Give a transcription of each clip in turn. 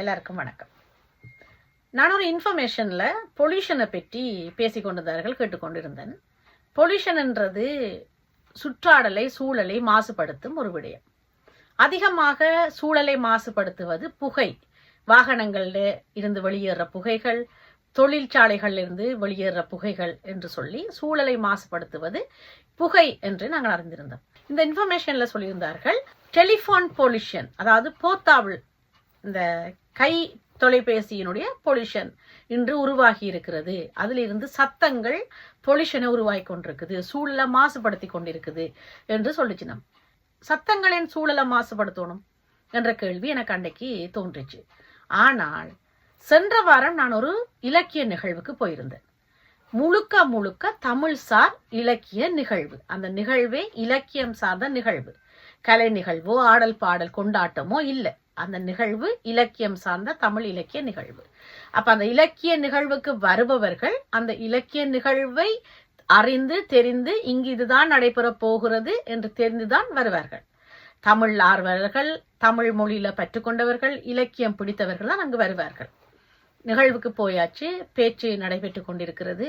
எல்லாருக்கும் வணக்கம். நான் ஒரு இன்ஃபர்மேஷனில் பொல்யூஷனை பற்றி பேசிக்கொண்டிருந்தார்கள் கேட்டுக்கொண்டிருந்தேன். பொல்யூஷன்ன்றது சுற்றாடலை சூழலை மாசுபடுத்தும் ஒரு விடயம். அதிகமாக சூழலை மாசுபடுத்துவது புகை. வாகனங்களில் இருந்து வெளியேற புகைகள் தொழிற்சாலைகளில் இருந்து வெளியேற புகைகள் என்று சொல்லி சூழலை மாசுபடுத்துவது புகை என்று நாங்கள் அறிந்திருந்தோம். இந்த இன்ஃபர்மேஷனில் சொல்லியிருந்தார்கள் டெலிஃபோன் பொல்யூஷன் அதாவது போத்தாவில் இந்த கை தொலைபேசியினுடைய பொல்யூஷன் இன்று உருவாகி இருக்கிறது. அதிலிருந்து சத்தங்கள் பொல்யூஷனை உருவாகி கொண்டிருக்குது. சூழலை மாசுபடுத்தி கொண்டிருக்குது என்று சொல்லிச்சு நம். சத்தங்களின் சூழலை மாசுபடுத்தணும் என்ற கேள்வி எனக்கு அன்னைக்கு தோன்றிச்சு. ஆனால் சென்ற வாரம் நான் ஒரு இலக்கிய நிகழ்வுக்கு போயிருந்தேன். முழுக்க முழுக்க தமிழ் சார் இலக்கிய நிகழ்வு. அந்த நிகழ்வே இலக்கியம் சார்ந்த நிகழ்வு. கலை நிகழ்வோ ஆடல் பாடல் கொண்டாட்டமோ இல்லை. அந்த நிகழ்வு இலக்கியம் சார்ந்த தமிழ் இலக்கிய நிகழ்வு. அப்ப அந்த இலக்கிய நிகழ்வுக்கு வருபவர்கள் அந்த இலக்கிய நிகழ்வை அறிந்து தெரிந்து இங்கு இதுதான் நடைபெற போகிறது என்று தெரிந்துதான் வருவார்கள். தமிழ் ஆர்வலர்கள் தமிழ் மொழியில பற்றுக்கொண்டவர்கள் இலக்கியம் பிடித்தவர்கள் தான் அங்கு வருவார்கள். நிகழ்வுக்கு போயாச்சு பேச்சு நடைபெற்று கொண்டிருக்கிறது.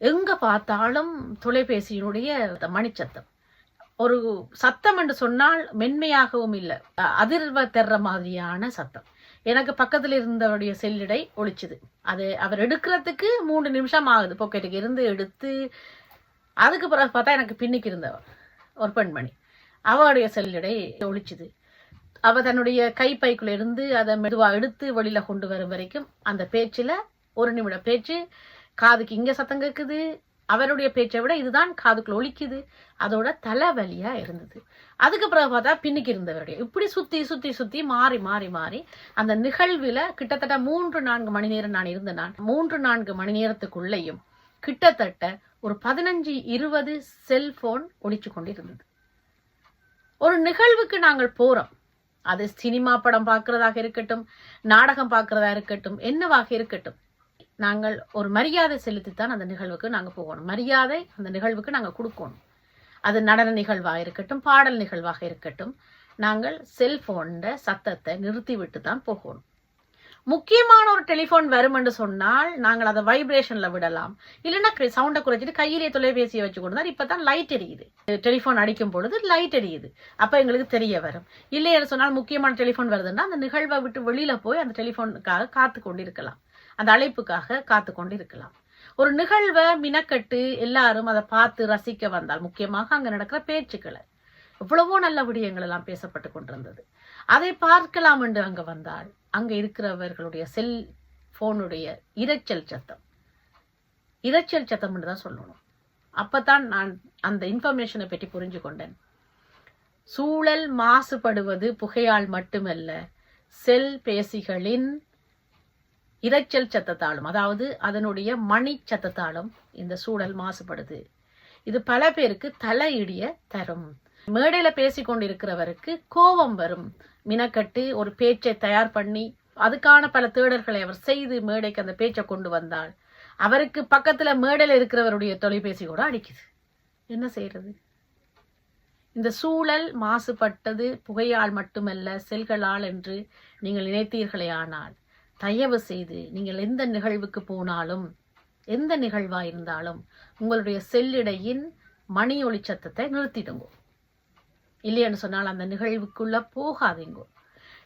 எங்க பார்த்தாலும் தொலைபேசியினுடைய மணிச்சத்தம். ஒரு சத்தம் என்று சொன்னால் மென்மையாகவும் இல்லை. அதிர்வ தர்ற மாதிரியான சத்தம். எனக்கு பக்கத்தில் இருந்தவருடைய செல்லிடை ஒழிச்சுது. அது அவர் எடுக்கிறதுக்கு மூணு நிமிஷம் ஆகுது. பாக்கெட்டுக்கு இருந்து எடுத்து அதுக்கு பிறகு பார்த்தா எனக்கு பின்னுக்கு இருந்தவர் ஒரு பெண்மணி. அவருடைய செல்லிடை ஒழிச்சுது. அவ தன்னுடைய கைப்பைக்குள்ள இருந்து அதை மெதுவாக எடுத்து வெளியில கொண்டு வரும் வரைக்கும் அந்த பேச்சில் ஒரு நிமிட பேச்சு காதுக்கு இங்கே சத்தம் கேட்குது அவருடைய பேச்சை விட இதுதான் காதுக்குள்ள ஒழிக்குது அதோட தலைவலியா இருந்தது. அதுக்கு பிறகு பார்த்தா பின்னுக்கு இருந்தவருடைய. இப்படி சுத்தி சுத்தி சுத்தி மாறி மாறி மாறி அந்த நிகழ்வுல கிட்டத்தட்ட மூன்று நான்கு மணி நேரம் நான் இருந்த நான் மூன்று நான்கு மணி நேரத்துக்குள்ளேயும் கிட்டத்தட்ட ஒரு பதினஞ்சு இருபது செல்போன் ஒழிச்சு கொண்டிருந்தது. ஒரு நிகழ்வுக்கு நாங்கள் போறோம். அது சினிமா படம் பார்க்கறதாக இருக்கட்டும் நாடகம் பார்க்கறதா இருக்கட்டும் என்னவாக இருக்கட்டும். நாங்கள் ஒரு மரியாதை செலுத்தித்தான் அந்த நிகழ்வுக்கு நாங்கள் போகணும். மரியாதை அந்த நிகழ்வுக்கு நாங்கள் கொடுக்கணும். அது நடன நிகழ்வாக இருக்கட்டும் பாடல் நிகழ்வாக இருக்கட்டும் நாங்கள் செல்போன்ல சத்தத்தை நிறுத்திவிட்டு தான் போகணும். முக்கியமான ஒரு டெலிஃபோன் வரும் என்று சொன்னால் நாங்கள் அதை வைப்ரேஷன்ல விடலாம். இல்லைன்னா சவுண்டை குறைச்சிட்டு கையிலே தொலைபேசியை வச்சு கொண்டு தான் லைட் எரியுது. டெலிஃபோன் அடிக்கும் பொழுது லைட் எரியுது. அப்போ எங்களுக்கு தெரிய வரும். இல்லை என்று சொன்னால் முக்கியமான டெலிஃபோன் வருதுன்னா அந்த நிகழ்வை விட்டு வெளியில போய் அந்த டெலிஃபோனுக்காக காத்து கொண்டு இருக்கலாம் அந்த அழைப்புக்காக காத்து கொண்டு இருக்கலாம் ஒரு நிகழ்வை மினக்கட்டு எல்லாரும் அதை பார்த்து ரசிக்க வந்தால் முக்கியமாக அங்கே நடக்கிற பேச்சுக்களை. எவ்வளவோ நல்ல விடயங்கள் எல்லாம் பேசப்பட்டு கொண்டிருந்தது. அதை பார்க்கலாம் என்று அங்கே வந்தால் அங்கே இருக்கிறவர்களுடைய செல் போனுடைய இரைச்சல் சத்தம். இரைச்சல் சத்தம் என்று தான் சொல்லணும். அப்பதான் நான் அந்த இன்ஃபர்மேஷனை பற்றி புரிஞ்சு கொண்டேன். சூழல் மாசுபடுவது புகையால் மட்டுமல்ல செல் பேசிகளின் இரைச்சல் சத்தத்தாலும் அதாவது அதனுடைய மணி சத்தத்தாலும் இந்த சூழல் மாசுபடுது. இது பல பேருக்கு தலையிடிய தரும். மேடையில பேசி கொண்டிருக்கிறவருக்கு கோபம் வரும். மினக்கட்டு ஒரு பேச்சை தயார் பண்ணி அதுக்கான பல தேடல்களை அவர் செய்து மேடைக்கு அந்த பேச்சை கொண்டு வந்தால் அவருக்கு பக்கத்துல மேடையில் இருக்கிறவருடைய தொலைபேசி கூட அடிக்குது. என்ன செய்யறது இந்த சூழல் மாசுபட்டது புகையால் மட்டுமல்ல செல்களால் என்று நீங்கள் நினைத்தீர்களே ஆனால் தயவு செய்து நீங்கள் எந்த நிகழ்வுக்கு போனாலும் எந்த நிகழ்வாக இருந்தாலும் உங்களுடைய செல்லிடையின் மணி ஒளி சத்தத்தை நிறுத்திடுங்க. இல்லைன்னு சொன்னால் அந்த நிகழ்வுக்குள்ள போகாதீங்க.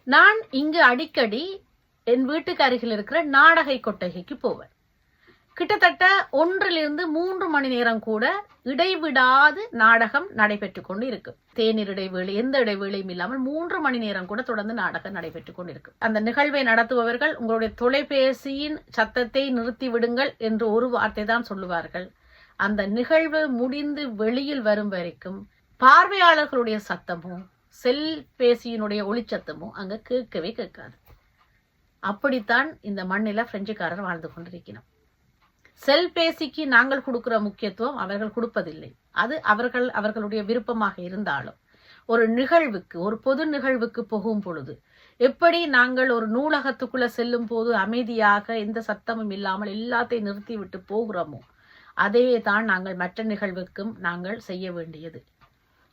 நான் இங்கு அடிக்கடி என் வீட்டுக்கு அருகில் இருக்கிற நாடகை கொட்டகைக்கு போவேன். கிட்டத்தட்ட ஒன்றிலிருந்து மூன்று மணி நேரம் கூட இடைவிடாது நாடகம் நடைபெற்று கொண்டு இருக்கு தேநீர் இடைவேளை எந்த இடைவேளையும் இல்லாமல் மூன்று மணி நேரம் கூட தொடர்ந்து நாடகம் நடைபெற்று கொண்டு இருக்கு அந்த நிகழ்வை நடத்துபவர்கள் உங்களுடைய தொலைபேசியின் சத்தத்தை நிறுத்தி விடுங்கள் என்று ஒரு வார்த்தை தான் சொல்லுவார்கள். அந்த நிகழ்வு முடிந்து வெளியில் வரும் வரைக்கும் பார்வையாளர்களுடைய சத்தமும் செல் பேசியினுடைய ஒளிச்சத்தமும் அங்க கேட்கவே கேட்காது. அப்படித்தான் இந்த மண்ணில பிரெஞ்சுக்காரர் வாழ்ந்து கொண்டிருக்கிறோம் செல்பேசிக்கு நாங்கள் கொடுக்கிற முக்கியத்துவம் அவர்கள் கொடுப்பதில்லை. அது அவர்கள் அவர்களுடைய விருப்பமாக இருந்தாலும். ஒரு நிகழ்வுக்கு ஒரு பொது நிகழ்வுக்கு போகும் பொழுது எப்படி நாங்கள் ஒரு நூலகத்துக்குள்ள செல்லும் போது அமைதியாக எந்த சத்தமும் இல்லாமல் எல்லாத்தையும் நிறுத்திவிட்டு போகிறோமோ அதே தான் நாங்கள் மற்ற நிகழ்வுக்கும் நாங்கள் செய்ய வேண்டியது.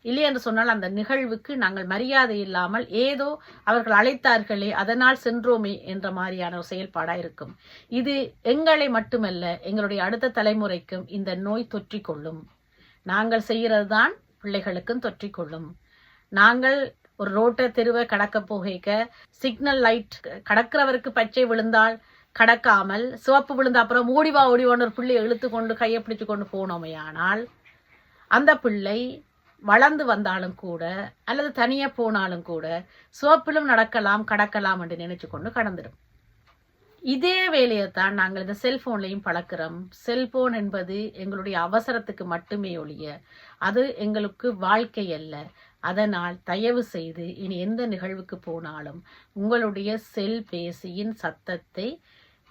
இல்லை என்று சொன்னால் அந்த நிகழ்வுக்கு நாங்கள் மரியாதை இல்லாமல் ஏதோ அவர்கள் அழைத்தார்களே அதனால் சென்றோமே என்ற மாதிரியான ஒரு செயல்பாடா இருக்கும். இது எங்களை மட்டுமல்ல எங்களுடைய அடுத்த தலைமுறைக்கும் இந்த நோய் தொற்றிக்கொள்ளும். நாங்கள் செய்கிறது தான் பிள்ளைகளுக்கும் தொற்றிக்கொள்ளும். நாங்கள் ஒரு ரோட்டை தெருவை கடக்க போகைக்க சிக்னல் லைட் கடக்கிறவருக்கு பச்சை விழுந்தால் கடக்காமல் சிவப்பு விழுந்த அப்புறம் ஓடிவா ஓடிவான்னு ஒரு பிள்ளையை இழுத்து கொண்டு கையை பிடிச்சு கொண்டு போனோமே ஆனால் அந்த பிள்ளை வளர்ந்து வந்தாலும் கூட அல்லது தனியாக போனாலும் கூட சோப்பிலும் நடக்கலாம் கடக்கலாம் என்று நினைச்சு கொண்டு கடந்துடும். இதே வேலையைத்தான் நாங்கள் இந்த செல்போன்லையும் பழக்கிறோம். செல்போன் என்பது எங்களுடைய அவசரத்துக்கு மட்டுமே ஒழிய அது எங்களுக்கு வாழ்க்கை அல்ல. அதனால் தயவு செய்து இனி எந்த நிகழ்வுக்கு போனாலும் உங்களுடைய செல்பேசியின் சத்தத்தை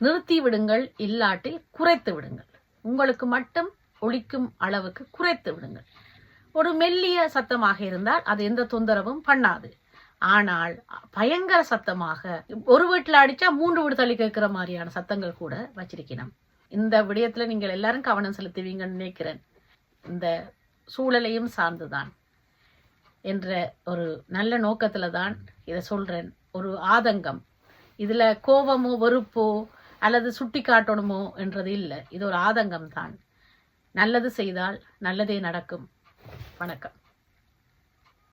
நிறுத்தி விடுங்கள் இல்லாட்டில் குறைத்து விடுங்கள். உங்களுக்கு மட்டும் ஒழிக்கும் அளவுக்கு குறைத்து விடுங்கள். ஒரு மெல்லிய சத்தமாக இருந்தால் அது எந்த தொந்தரவும் பண்ணாது. ஆனால் பயங்கர சத்தமாக ஒரு வீட்டில் அடிச்சா மூன்று வீடு தள்ளி கேட்கிற மாதிரியான சத்தங்கள் கூட வச்சிருக்கணும். இந்த விடயத்துல நீங்கள் எல்லாரும் கவனம் செலுத்துவீங்கன்னு நினைக்கிறேன். இந்த சூழலையும் சார்ந்துதான். என்ற ஒரு நல்ல நோக்கத்துல தான் இதை சொல்றேன். ஒரு ஆதங்கம். இதுல கோபமோ வெறுப்போ அல்லது சுட்டி காட்டணுமோ என்றது இல்லை. இது ஒரு ஆதங்கம் தான் நல்லது செய்தால் நல்லதே நடக்கும். வணக்கம்.